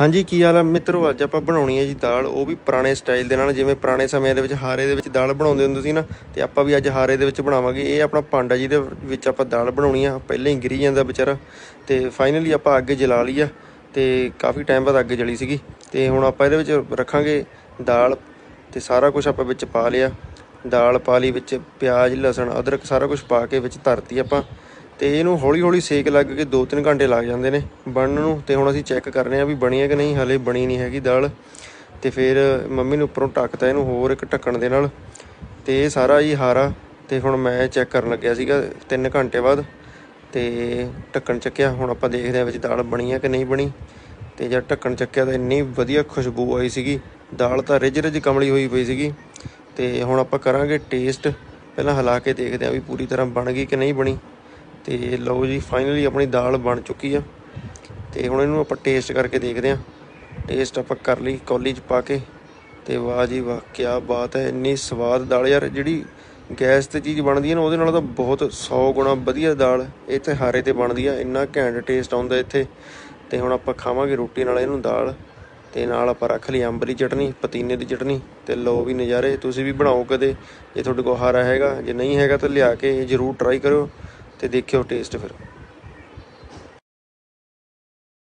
ਹਾਂਜੀ, ਕੀ ਹਾਲ ਆ? ਮਿੱਤਰੋ, ਅੱਜ ਆਪਾਂ ਬਣਾਉਣੀ ਹੈ ਜੀ ਦਾਲ। ਉਹ ਵੀ ਪੁਰਾਣੇ ਸਟਾਈਲ ਦੇ ਨਾਲ, ਜਿਵੇਂ ਪੁਰਾਣੇ ਸਮਿਆਂ ਦੇ ਵਿੱਚ ਹਾਰੇ ਦੇ ਵਿੱਚ ਦਾਲ ਬਣਾਉਂਦੇ ਹੁੰਦੇ ਸੀ ਨਾ, ਤੇ ਆਪਾਂ ਵੀ ਅੱਜ ਹਾਰੇ ਦੇ ਵਿੱਚ ਬਣਾਵਾਂਗੇ। ਇਹ ਆਪਣਾ ਭਾਂਡਾ ਦੇ ਵਿੱਚ ਆਪਾਂ ਦਾਲ ਬਣਾਉਣੀ ਆ। ਪਹਿਲਾਂ ਹੀ ਗਿਰੀ ਜਾਂਦਾ ਵਿਚਾਰਾ। ਤੇ ਫਾਈਨਲੀ ਆਪਾਂ ਅੱਗ ਜਲਾ ਲਈ ਆ, ਤੇ ਕਾਫੀ ਟਾਈਮ ਬਾਅਦ ਅੱਗ ਜਲੀ ਸੀਗੀ। ਤੇ ਹੁਣ ਆਪਾਂ ਇਹਦੇ ਵਿੱਚ ਰੱਖਾਂਗੇ ਦਾਲ, ਤੇ ਸਾਰਾ ਕੁਝ ਆਪਾਂ ਵਿੱਚ ਪਾ ਲਿਆ। ਦਾਲ ਪਾ ਲਈ ਵਿੱਚ ਪਿਆਜ਼, ਲਸਣ, ਅਦਰਕ, ਸਾਰਾ ਕੁਝ ਪਾ ਕੇ ਵਿੱਚ ਧਰਤੀ ਆਪਾਂ। ਤੇ ਇਹਨੂੰ ਹੌਲੀ ਹੌਲੀ ਸੇਕ ਲੱਗ ਕੇ 2-3 ਘੰਟੇ ਲੱਗ ਜਾਂਦੇ ਨੇ ਬਣਨ ਨੂੰ ਤੇ ਹੁਣ ਅਸੀਂ ਚੈੱਕ ਕਰ ਰਹੇ ਹਾਂ ਵੀ ਬਣੀ ਹੈ ਕਿ ਨਹੀਂ, ਹਲੇ ਬਣੀ ਨਹੀਂ ਹੈਗੀ ਦਾਲ। ਤੇ ਫਿਰ ਮੰਮੀ ਨੇ ਉੱਪਰੋਂ ਢੱਕਤਾ ਇਹਨੂੰ ਹੋਰ ਇੱਕ ਢੱਕਣ ਦੇ ਨਾਲ। ਤੇ ਇਹ ਸਾਰਾ ਹੀ ਹਾਰਾ ਤੇ ਹੁਣ ਮੈਂ ਚੈੱਕ ਕਰਨ ਲੱਗਿਆ ਸੀਗਾ 3 ਘੰਟੇ ਬਾਅਦ ਤੇ ਢੱਕਣ ਚੱਕਿਆ। ਹੁਣ ਆਪਾਂ ਦੇਖਦੇ ਹਾਂ ਵਿੱਚ ਦਾਲ ਬਣੀ ਹੈ ਕਿ ਨਹੀਂ ਬਣੀ। ਤੇ ਜਦ ਢੱਕਣ ਚੱਕਿਆ ਤਾਂ ਇੰਨੀ ਵਧੀਆ ਖੁਸ਼ਬੂ ਆਈ ਸੀਗੀ। ਦਾਲ ਤਾਂ ਰਿਜ ਰਿਜ ਕਮਲੀ ਹੋਈ ਪਈ ਸੀਗੀ। ਤੇ ਹੁਣ ਆਪਾਂ ਕਰਾਂਗੇ ਟੇਸਟ। ਪਹਿਲਾਂ ਹਿਲਾ ਕੇ ਦੇਖਦੇ ਹਾਂ ਵੀ ਪੂਰੀ ਤਰ੍ਹਾਂ ਬਣ ਗਈ ਕਿ ਨਹੀਂ ਬਣੀ। ਤੇ ਲਓ ਜੀ ਫਾਈਨਲੀ ਆਪਣੀ ਦਾਲ ਬਣ ਚੁੱਕੀ ਆ। ਤੇ ਹੁਣ ਇਹਨੂੰ ਆਪਾਂ ਟੇਸਟ ਕਰਕੇ ਦੇਖਦੇ ਹਾਂ ਟੇਸਟ ਆਪਾਂ ਕਰ ਲਈ, ਕੌਲੀ 'ਚ ਪਾ ਕੇ। ਤੇ ਵਾਹ ਜੀ ਵਾਹ ਕੀ ਬਾਤ ਹੈ, ਇੰਨੀ ਸਵਾਦ ਦਾਲ ਯਾਰ। ਜਿਹੜੀ ਗੈਸ ਤੇ ਚੀਜ਼ ਬਣਦੀ ਹੈ ਨਾ, ਉਹਦੇ ਨਾਲ ਤਾਂ ਬਹੁਤ 100 ਗੁਣਾ ਵਧੀਆ ਦਾਲ ਇਹ ਤੇ ਹਾਰੇ ਤੇ ਬਣਦੀ ਆ। ਇੰਨਾ ਘੈਂਟ ਟੇਸਟ ਆਉਂਦਾ ਇੱਥੇ। ਤੇ ਹੁਣ ਆਪਾਂ ਖਾਵਾਂਗੇ ਰੋਟੀ ਨਾਲ ਇਹਨੂੰ ਦਾਲ। ਤੇ ਨਾਲ ਆਪਾਂ ਰੱਖ ਲਈ ਅੰਬ ਦੀ ਚਟਨੀ, ਪਤੀਨੇ ਦੀ ਚਟਨੀ। ਤੇ ਲਓ ਵੀ ਨਜ਼ਾਰੇ, ਤੁਸੀਂ ਵੀ ਬਣਾਓ ਕਦੇ। ਜੇ ਤੁਹਾਡੇ ਕੋਲ ਹਾਰਾ ਹੈਗਾ, ਜੇ ਨਹੀਂ ਹੈਗਾ ਤਾਂ ਲਿਆ ਕੇ ਜ਼ਰੂਰ ਟਰਾਈ ਕਰਿਓ। ਤੇ ਦੇਖਿਓ ਟੇਸਟ ਫਿਰ।